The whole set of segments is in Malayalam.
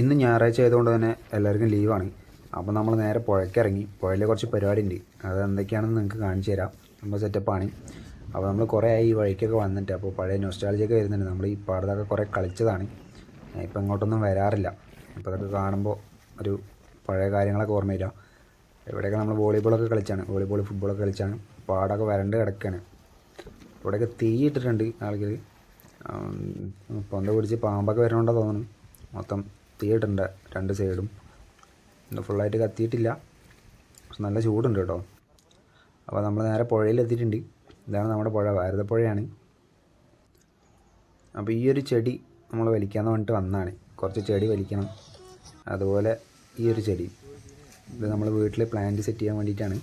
ഇന്ന് ഞായറാഴ്ച ആയതുകൊണ്ട് തന്നെ എല്ലാവർക്കും ലീവാണ്. അപ്പോൾ നമ്മൾ നേരെ പുഴയ്ക്കിറങ്ങി പുഴയിൽ കുറച്ച് പരിപാടി ഉണ്ട് അത് എന്തൊക്കെയാണെന്ന് നിങ്ങൾക്ക് കാണിച്ചു തരാം. നമ്മൾ സെറ്റപ്പാണ് അപ്പോൾ നമ്മൾ കുറേ ആയി ഈ വഴിക്കൊക്കെ വന്നിട്ട് അപ്പോൾ പഴയ നൊസ്റ്റാളജിയൊക്കെ വരുന്നുണ്ട്. നമ്മൾ ഈ പാടത്തൊക്കെ കുറേ കളിച്ചതാണ്. ഇപ്പം ഇങ്ങോട്ടൊന്നും വരാറില്ല. അപ്പോൾ അതൊക്കെ കാണുമ്പോൾ ഒരു പഴയ കാര്യങ്ങളൊക്കെ ഓർമ്മ വരിക ഇവിടെയൊക്കെ നമ്മൾ വോളിബോളൊക്കെ കളിച്ചാണ്. വോളിബോൾ ഫുട്ബോളൊക്കെ കളിച്ചാണ്. പാടൊക്കെ വരണ്ട് കിടക്കുകയാണ് ഇവിടെയൊക്കെ തീ ഇട്ടിട്ടുണ്ട് ആളുകൾ പൊന്ത പിടിച്ച് പാമ്പൊക്കെ വരണോണ്ടോ തോന്നുന്നു. മൊത്തം തീ ഇട്ടിട്ടുണ്ട് രണ്ട് സൈഡും. ഫുള്ളായിട്ട് കത്തിയിട്ടില്ല. പക്ഷെ നല്ല ചൂടുണ്ട് കേട്ടോ. അപ്പോൾ നമ്മൾ നേരെ പുഴയിലെത്തിയിട്ടുണ്ട്. ഇതാണ് നമ്മുടെ പുഴ ഭാരതപ്പുഴയാണ് അപ്പോൾ ഈ ഒരു ചെടി നമ്മൾ വലിക്കാൻ പറഞ്ഞിട്ട് വന്നതാണ് കുറച്ച് ചെടി വലിക്കണം. അതുപോലെ ഈ ഒരു ചെടി. ഇത് നമ്മൾ വീട്ടിൽ പ്ലാന്റ് സെറ്റ് ചെയ്യാൻ വേണ്ടിയിട്ടാണ്.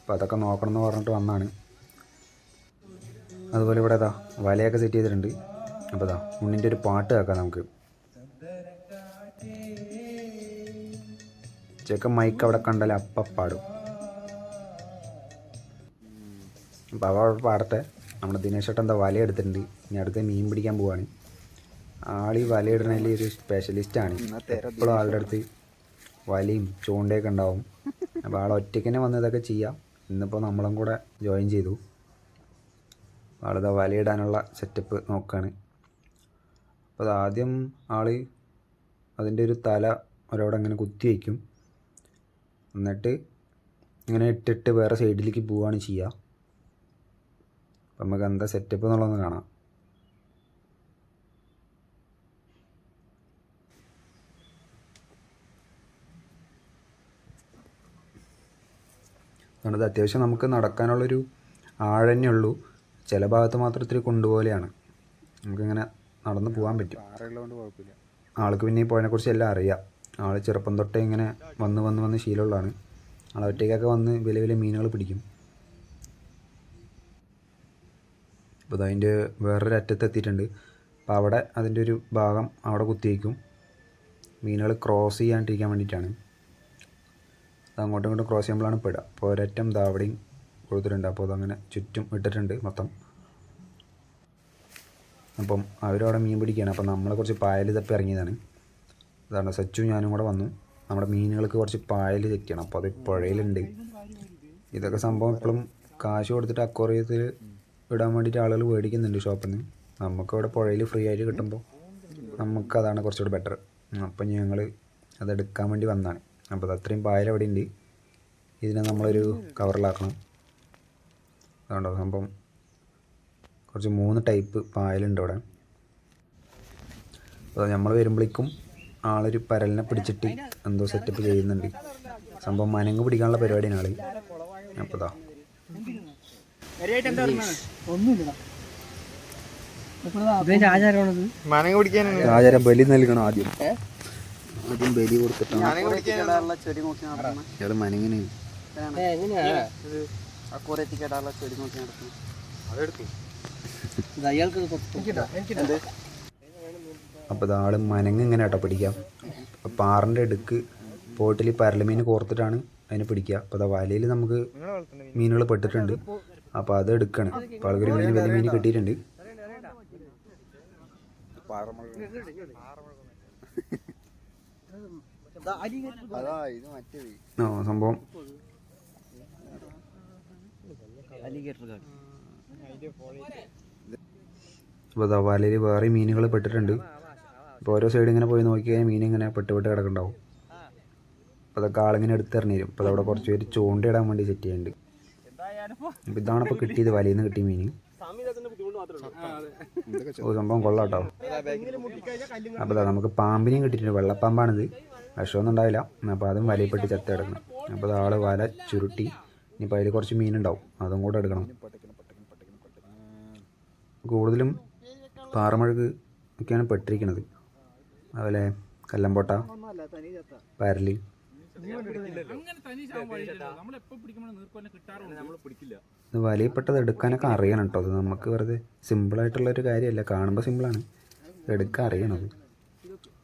അപ്പോൾ അതൊക്കെ നോക്കണം എന്ന് പറഞ്ഞിട്ട് വന്നതാണ് അതുപോലെ ഇവിടെ ഇതാ വലയൊക്കെ സെറ്റ് ചെയ്തിട്ടുണ്ട്. അപ്പോൾ ഇതാ ഉണ്ണിന്റെ ഒരു പാട്ട് കേൾക്കാം നമുക്ക്. ചെക്കൻ മൈക്ക് അവിടെ കണ്ടാൽ അപ്പ പാടും. അപ്പോൾ അവ പാടട്ടെ. നമ്മുടെ ദിനേശ് എന്താ വല എടുത്തിട്ടുണ്ട്. ഇനി അടുത്ത് മീൻ പിടിക്കാൻ പോവാണ്. ആളീ വലയിടണതിൽ ഒരു സ്പെഷ്യലിസ്റ്റാണ് എപ്പോഴും ആളുടെ അടുത്ത് വലയും ചൂണ്ടയൊക്കെ ഉണ്ടാവും. അപ്പോൾ ആൾ ഒറ്റയ്ക്ക് തന്നെ വന്ന് ഇതൊക്കെ ചെയ്യാം. ഇന്നിപ്പോൾ നമ്മളും കൂടെ ജോയിൻ ചെയ്തു. ആളിതാ വലയിടാനുള്ള സെറ്റപ്പ് നോക്കുകയാണ് അപ്പോൾ ആദ്യം ആൾ അതിന്റെ ഒരു തല ഒരവിടെ അങ്ങനെ കുത്തി വയ്ക്കും എന്നിട്ട് ഇങ്ങനെ ഇട്ടിട്ട് വേറെ സൈഡിലേക്ക് പോവുകയാണ് ചെയ്യുക അപ്പം നമുക്ക് എന്താ സെറ്റപ്പ് എന്നുള്ളതൊന്ന് കാണാം. അതുകൊണ്ട് അത്യാവശ്യം നമുക്ക് നടക്കാനുള്ളൊരു ആഴന്നെ ഉള്ളൂ. ചില ഭാഗത്ത് മാത്രം ഇത്തിരി കൊണ്ടുപോലെയാണ് നമുക്കിങ്ങനെ നടന്ന് പോകാൻ പറ്റും. ആൾക്ക് പിന്നെ ഈ പോയതിനെക്കുറിച്ച് എല്ലാം അറിയാം. ആൾ ചെറുപ്പം തൊട്ടേ ഇങ്ങനെ വന്ന് വന്ന് വന്ന് ശീലമുള്ളതാണ്. ആൾ ഒറ്റയ്ക്കൊക്കെ വന്ന് വലിയ വലിയ മീനുകൾ പിടിക്കും. അപ്പോൾ അതിന്റെ വേറൊരു അറ്റത്ത് എത്തിയിട്ടുണ്ട് അപ്പോൾ അവിടെ അതിന്റെ ഒരു ഭാഗം അവിടെ കുത്തിവയ്ക്കും മീനുകൾ ക്രോസ് ചെയ്യാണ്ടിരിക്കാൻ വേണ്ടിയിട്ടാണ്. അത് അങ്ങോട്ടും ഇങ്ങോട്ടും ക്രോസ് ചെയ്യുമ്പോഴാണ് പെടുക. അപ്പോൾ ഒരറ്റം ദാവടിയും കൊടുത്തിട്ടുണ്ട്. അപ്പോൾ അതങ്ങനെ ചുറ്റും ഇട്ടിട്ടുണ്ട് മൊത്തം. അപ്പം അവരവിടെ മീൻ പിടിക്കുകയാണ്. അപ്പം നമ്മളെ കുറച്ച് പായൽ തപ്പി ഇറങ്ങിയതാണ്. അതാണ് സച്ചു ഞാനും കൂടെ വന്നു. നമ്മുടെ മീനുകൾക്ക് കുറച്ച് പായൽ ചെക്ക് ചെയ്യണം. അപ്പോൾ അത് പുഴയിലുണ്ട്. ഇതൊക്കെ സംഭവം ഇപ്പോഴും കാശ് കൊടുത്തിട്ട് അക്വറിയത്തിൽ ഇടാൻ വേണ്ടിയിട്ട് ആളുകൾ മേടിക്കുന്നുണ്ട് ഷോപ്പിൽ നിന്ന് നമുക്കിവിടെ പുഴയിൽ ഫ്രീ ആയിട്ട് കിട്ടുമ്പോൾ നമുക്കതാണ് കുറച്ചുകൂടി ബെറ്റർ അപ്പം ഞങ്ങൾ അതെടുക്കാൻ വേണ്ടി വന്നതാണ് അപ്പോൾ അത് അത്രയും പായൽ അവിടെ ഉണ്ട്. ഇതിനെ നമ്മളൊരു കവറിലാക്കണം. അതുകൊണ്ടോ സംഭവം കുറച്ച് മൂന്ന് ടൈപ്പ് പായലുണ്ട് അവിടെ അപ്പോൾ നമ്മൾ വരുമ്പോഴേക്കും ആളൊരു പരലിനെ പിടിച്ചിട്ട് എന്തോ സെറ്റപ്പ് ചെയ്യുന്നുണ്ട്. സംഭവം മനങ്ങ് പിടിക്കാനുള്ള പരിപാടിയാണ് ആൾ. അപ്പോൾ ഇതാ ആചാരം ബലി നൽകണം ആദ്യം. ആദ്യം ബലി കൊടുത്തിട്ടാണ്. മനങ്ങിന്. അയാൾക്ക്. അപ്പോൾ ഇതാൾ ആൾ മനങ്ങ് ഇങ്ങനെ കേട്ടോ പിടിക്കാം. പാറിന്റെ അടുക്ക് പോട്ടിൽ പരലമീൻ കോർത്തിട്ടാണ് അതിനെ പിടിക്കുക അപ്പോൾ അതാ വലയിൽ നമുക്ക് മീനുകൾ പെട്ടിട്ടുണ്ട്. അപ്പോൾ അത് എടുക്കണം. അപ്പോൾ ആൾക്കൊരു മീൻ വലിയ മീൻ കിട്ടിയിട്ടുണ്ട്. ഓ സംഭവം. അപ്പോൾ വലയിൽ വേറെ മീനുകൾ പെട്ടിട്ടുണ്ട്. അപ്പോൾ ഓരോ സൈഡ് ഇങ്ങനെ പോയി നോക്കി കഴിഞ്ഞാൽ മീൻ ഇങ്ങനെ പെട്ടുപെട്ട് പെട്ട് കിടക്കുന്നുണ്ടാവും. അപ്പോൾ അതൊക്കെ ആളിങ്ങനെ എടുത്തെറിഞ്ഞു തരും. അപ്പോൾ അതവിടെ കുറച്ച് പേര് ചൂണ്ടയിടാൻ വേണ്ടി സെറ്റ് ചെയ്യുന്നുണ്ട് അപ്പോൾ ഇതാണ് ഇപ്പോൾ കിട്ടിയത് വലയിൽ നിന്ന് കിട്ടിയ മീൻ. ഓ സംഭവം കൊള്ളാട്ടോ. അപ്പോൾ നമുക്ക് പാമ്പിനെയും കിട്ടിയിട്ടുണ്ട്. വെള്ളപ്പാമ്പാണിത്. വിഷമൊന്നും ഉണ്ടാവില്ല. അപ്പോൾ അതും വലയിൽപ്പെട്ട് ചത്ത കിടക്കണം അപ്പോൾ ആൾ വല ചുരുട്ടി. ഇനിയിപ്പോൾ അതിൽ കുറച്ച് മീനുണ്ടാവും അതും കൂടെ എടുക്കണം. കൂടുതലും പാറമഴക്ക് ഒക്കെയാണ് പെട്ടിരിക്കുന്നത് അതുപോലെ കല്ലമ്പോട്ട പരലി. ഇത് വലിയപ്പെട്ടത് എടുക്കാനൊക്കെ അറിയണം കേട്ടോ അത് നമുക്ക് വെറുതെ സിമ്പിളായിട്ടുള്ളൊരു കാര്യമല്ല. കാണുമ്പോൾ സിമ്പിളാണ്. എടുക്കാൻ അറിയണം അത്.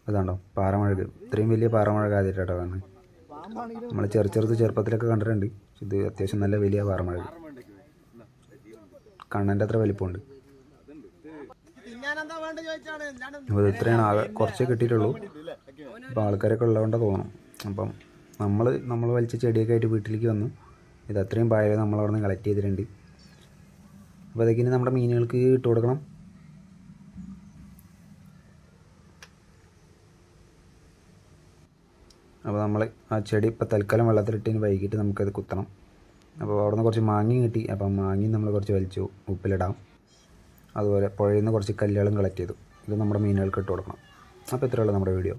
അതാണ്ടോ പാറമഴക്. ഇത്രയും വലിയ പാറമഴക് ആദ്യമായിട്ടോ കാണുന്നത് നമ്മൾ ചെറു ചെറുത് ചെറുപ്പത്തിലൊക്കെ കണ്ടിട്ടുണ്ട്. ഇത് അത്യാവശ്യം നല്ല വലിയ പാറമഴക്. കണ്ണന്റെ അത്ര വലിപ്പമുണ്ട്. അപ്പോൾ ഇത് ഇത്രയാണ് ആകെ കുറച്ചേ കിട്ടിയിട്ടുള്ളൂ. അപ്പോൾ ആൾക്കാരൊക്കെ ഉള്ളതുകൊണ്ടാണ് തോന്നണം. അപ്പം നമ്മൾ നമ്മൾ വലിച്ച ചെടിയൊക്കെ ആയിട്ട് വീട്ടിലേക്ക് വന്നു. ഇത് അത്രയും പായവേ നമ്മൾ അവിടെ നിന്ന് കളക്ട് ചെയ്തിട്ടുണ്ട്. അപ്പോൾ അതൊക്കെ ഇനി നമ്മുടെ മീനുകൾക്ക് ഇട്ട് കൊടുക്കണം. അപ്പോൾ നമ്മൾ ആ ചെടി ഇപ്പോൾ തൽക്കാലം വെള്ളത്തിലിട്ട് വൈകിട്ട് നമുക്കത് കുത്തണം. അപ്പോൾ അവിടെ നിന്ന് കുറച്ച് മാങ്ങയും കിട്ടി. അപ്പം മാങ്ങയും നമ്മൾ കുറച്ച് വലിച്ചു ഉപ്പിലിടാം. അതുപോലെ പുഴയിൽ നിന്ന് കുറച്ച് കല്ലുകളും കളക്ട് ചെയ്തു. ഇത് നമ്മുടെ മീനുകൾക്ക് ഇട്ട് കൊടുക്കണം. അപ്പോൾ ഇത്രയുള്ള നമ്മുടെ വീഡിയോ.